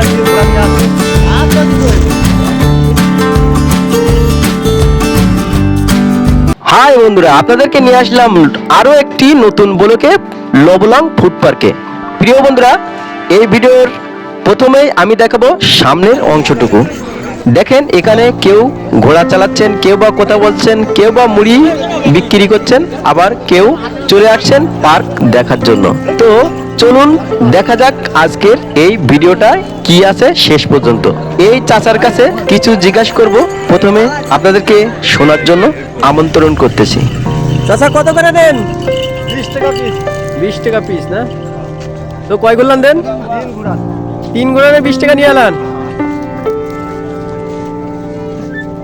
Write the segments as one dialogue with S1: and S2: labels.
S1: আর কি ঘোরা নিয়ে আসি আচ্ছা দিদি
S2: হাই বন্ধুরা, আপনাদেরকে নিয়ে আসলাম আরও একটি নতুন বলকে লবলং ফুড পার্কে। প্রিয় বন্ধুরা, এই ভিডিওর প্রথমেই আমি দেখাবো সামনের অংশটুকু। দেখেন, এখানে কেউ ঘোড়া চালাচ্ছেন, কেউ বা কথা বলছেন, কেউ বা মুড়ি বিক্রি করছেন, আবার কেউ চলে আসছেন পার্ক দেখার জন্য। তো চলুন দেখা যাক আজকের এই ভিডিওটা কি আছে শেষ পর্যন্ত। এই চাচার কাছে কিছু জিজ্ঞাসা করব। প্রথমে আপনাদেরকে শোনার জন্য আমন্ত্রণ করতেছি। চাচা কত করে দেন?
S1: বিশ টাকা পিস।
S2: বিশ টাকা পিস না? তো কয় গুলান দেন?
S1: তিন
S2: গুলানে বিশ টাকা নিয়ে এলান।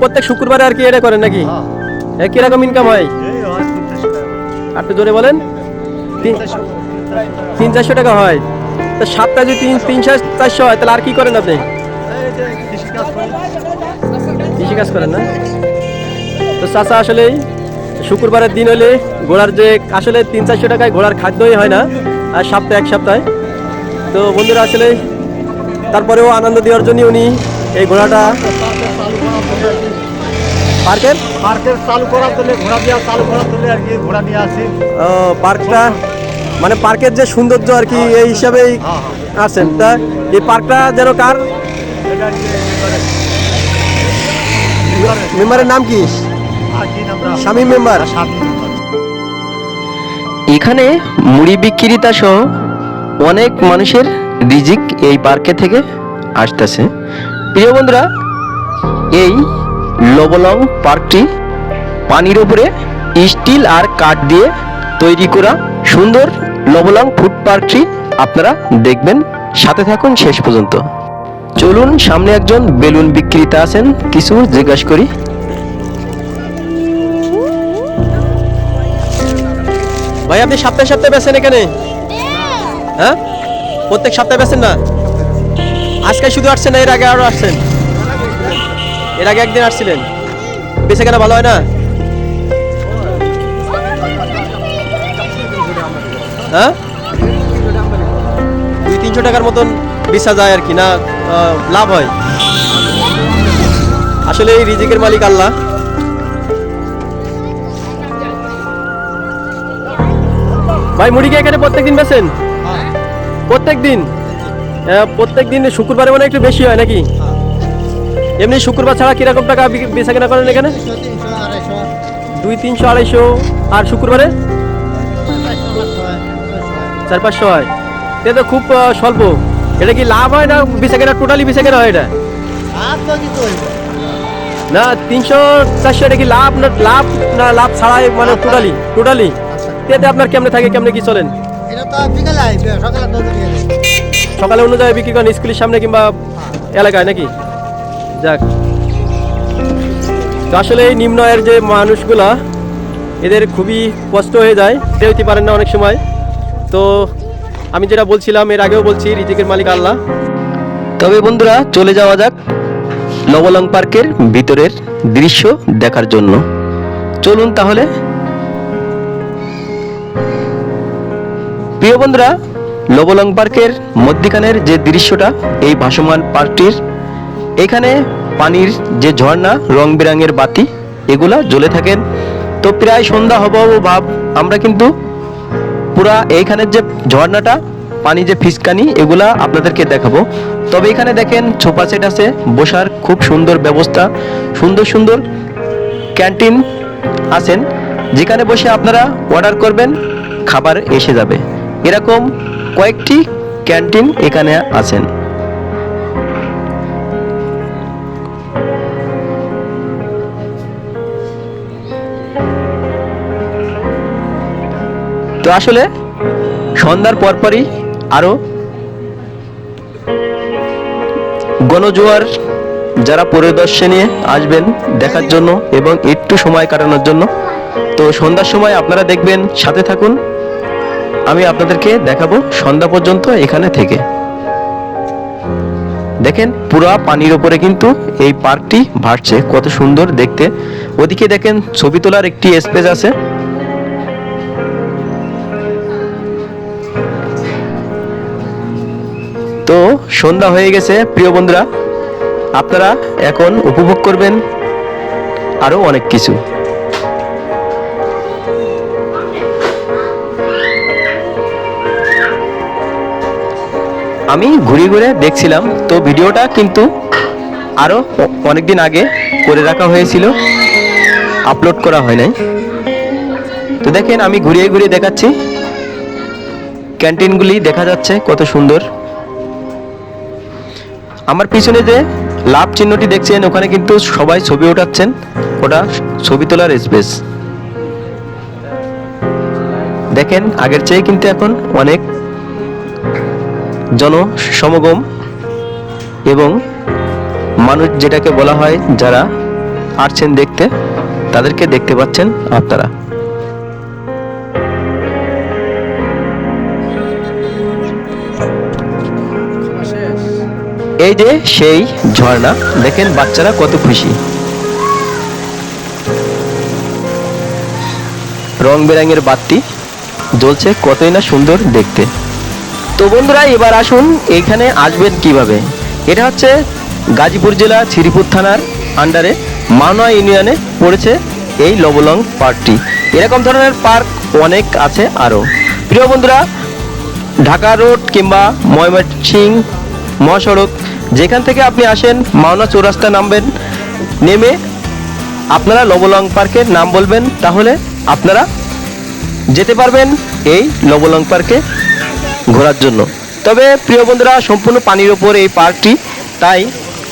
S2: প্রত্যেক শুক্রবারে আর কি এটা করেন নাকি?
S1: হ্যাঁ।
S2: এ, কীরকম ইনকাম হয়? একটু জোরে বলেন। তিন- তিন চারশো টাকা হয়। তো সাতটা যদি তিন তিনশো চারশো হয় তাহলে আর কি করেন আপনি?
S1: এই যে কৃষি কাজ করি
S2: কৃষি কাজ করেন না? তো চাচা আসলেই শুক্রবারের দিন হলে ঘোড়ার যে আসলে তিন চারশো টাকায় ঘোড়ার খাদ্যই হয় না আর সপ্তাহে এক সপ্তাহে। তো বন্ধুরা আসলে তারপরেও আনন্দ দেওয়ার জন্য উনি এই ঘোড়াটা পার্কের?
S1: পার্কের চালু করার তোলে ঘোড়া দিয়া চালু করার তোলে আর কি ঘোড়া নিয়ে আসি।
S2: পার্কটা মানে পার্কের যে সৌন্দর্য আর কি এই হিসাবেই
S1: হ্যাঁ হ্যাঁ
S2: আছেন তা এই পার্কটা যেন কার? মেম্বারের নাম কি? স্বামী মেম্বার। এখানে মুড়ি বিক্রেতা সহ অনেক মানুষের রিজিক এই পার্কে থেকে আসতেছে। প্রিয় বন্ধুরা এই লবলং পার্কটি পানির উপরে স্টিল আর কাঠ দিয়ে তৈরি করা সুন্দর লবলং ফুড পার্কটি আপনারা দেখবেন। সাথে থাকুন শেষ পর্যন্ত। চলুন, সামনে একজন বেলুন বিক্রেতা আছেন। কিছু জিজ্ঞাসা করি। ভাই, আপনি সপ্তাহে সপ্তাহে বেছেন এখানে? হ্যাঁ? প্রত্যেক সপ্তাহে বেছেন না? আজকে শুধু আসছেন না, এর আগে আরও আসছেন? এর আগে একদিন আসছিলেন। বেছে কেনা ভালো হয় না? হ্যাঁ? দুই তিনশো টাকার মতন বেচা যায় আর কি, না লাভ হয়? আসলে এই রিজিকের মালিক আল্লাহ। ভাই মুড়ি কি এখানে প্রত্যেক দিন বেছেন প্রত্যেক দিন প্রত্যেক দিন শুক্রবারে মানে একটু বেশি হয় নাকি? এমনি শুক্রবার ছাড়া কীরকম টাকা বেচা কেনা করেন এখানে? দুই তিনশো, আড়াইশো আর শুক্রবারে? চার পাঁচশো হয়। এটা তো খুব স্বল্প। এটা কি লাভ হয় না বেচা কেনা টোটালি কেনা হয় এটা? না। তিনশো চারশো এটা কি লাভ না লাভ না লাভ ছাড়াই মানে টোটালি টোটালি এতে আপনার কেমনে থাকে কেমনে কি চলেন?
S1: সকালে তো নিয়ে যাবে
S2: সকালে অনুযায়ী বিক্রি করেন স্কুলের সামনে কিংবা এলাকায় নাকি? যাক। আসলে এই নিম্ন আয়ের যে মানুষগুলা এদের খুবই কষ্ট হয়ে যায় হইতে পারেন না অনেক সময়। তো আমি যেটা বলছিলাম, এর আগেও বলছি, রিজিকের মালিক আল্লাহ। তবে বন্ধুরা, চলে যাওয়া যাক লবলং পার্কের ভিতরের দৃশ্য দেখার জন্য। চলুন তাহলে। প্রিয় বন্ধুরা লবলং পার্কের মধ্যিখানের যে দৃশ্যটা, এই ভাসমান পার্কটির, এখানে পানির যে ঝর্ণা রং বেরঙের বাতি, এগুলা জ্বলে থাকেন। তো প্রায় সন্ধ্যা হব ভাব, আমরা কিন্তু পুরা এইখানের যে ঝর্ণাটা, পানি যে ফিসকানি, এগুলা আপনাদেরকে দেখাবো। তবে এখানে দেখেন ছোপা সেট আছে, বসার খুব সুন্দর ব্যবস্থা, সুন্দর সুন্দর ক্যান্টিন আছেন, যেখানে বসে আপনারা অর্ডার করবেন, খাবার এসে যাবে। এরকম কয়েকটি ক্যান্টিন এখানে আছেন। তো আসলে সন্ধ্যার পরপরই আরও গণজোয়ার যারা পরিদর্শনে আসবেন দেখার জন্য এবং একটু সময় কাটানোর জন্য। তো সন্ধ্যার সময় আপনারা দেখবেন, সাথে থাকুন। আমি আপনাদেরকে দেখাবো সন্ধ্যা পর্যন্ত এখানে থেকে। দেখেন, পুরা পানির উপরে কিন্তু এই পার্কটি ভাসছে, কত সুন্দর দেখতে। ওদিকে দেখেন, ছবি তোলার একটি স্পেস আছে। তো সন্ধ্যা হয়ে গেছে, প্রিয় বন্ধুরা। আপনারা এখন উপভোগ করবেন আরও অনেক কিছু। আমি ঘুরে ঘুরে দেখছিলাম, তো ভিডিওটা কিন্তু আরও অনেক দিন আগে করে রাখা হয়েছিল। আপলোড করা হয় নাই। তো দেখেন, আমি ঘুরিয়ে ঘুরিয়ে দেখাচ্ছি। ক্যান্টিনগুলি দেখা যাচ্ছে কত সুন্দর। আমার পিছনে যে লাভ চিহ্নটি দেখছেন, ওখানে কিন্তু সবাই ছবি ওঠাচ্ছেন। ওটা ছবি তোলার স্পেস দেখেন, আগের চেয়ে কিন্তু এখন অনেক জনসমাগম এবং মানুষ যেটাকে বলা হয়, যারা আসছেন দেখতে, তাদেরকে দেখতে পাচ্ছেন আপনারা। এই যে সেই ঝর্ণা, দেখেন বাচ্চারা কত খুশি। রং বেরঙের বাতি জ্বলছে কতই না সুন্দর দেখতে। তো বন্ধুরা, এবার আসুন এখানে আসবেন কীভাবে? এটা হচ্ছে গাজীপুর জেলা শ্রীপুর থানার আন্ডারে মানোয়া ইউনিয়নে পড়েছে এই লবলং পার্কটি। এরকম ধরনের পার্ক অনেক আছে আরও প্রিয় বন্ধুরা, ঢাকা রোড কিংবা ময়মনসিং মহাসড়ক যেখান থেকে আপনি আসেন, মাওনা চৌরাস্তা নামবেন, নেমে আপনারা লবলং পার্কের নাম বলবেন, তাহলে আপনারা যেতে পারবেন এই লবলং পার্কে ঘোরার জন্য। তবে প্রিয় বন্ধুরা, সম্পূর্ণ পানির ওপর এই পার্কটি, তাই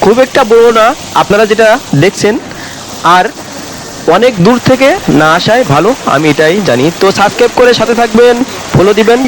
S2: খুব একটা বড় না, আপনারা যেটা দেখছেন, আর অনেক দূর থেকে না আসায় ভালো, আমি এটাই জানি। তো সাবস্ক্রাইব করে সাথে থাকবেন ফলো দিবেন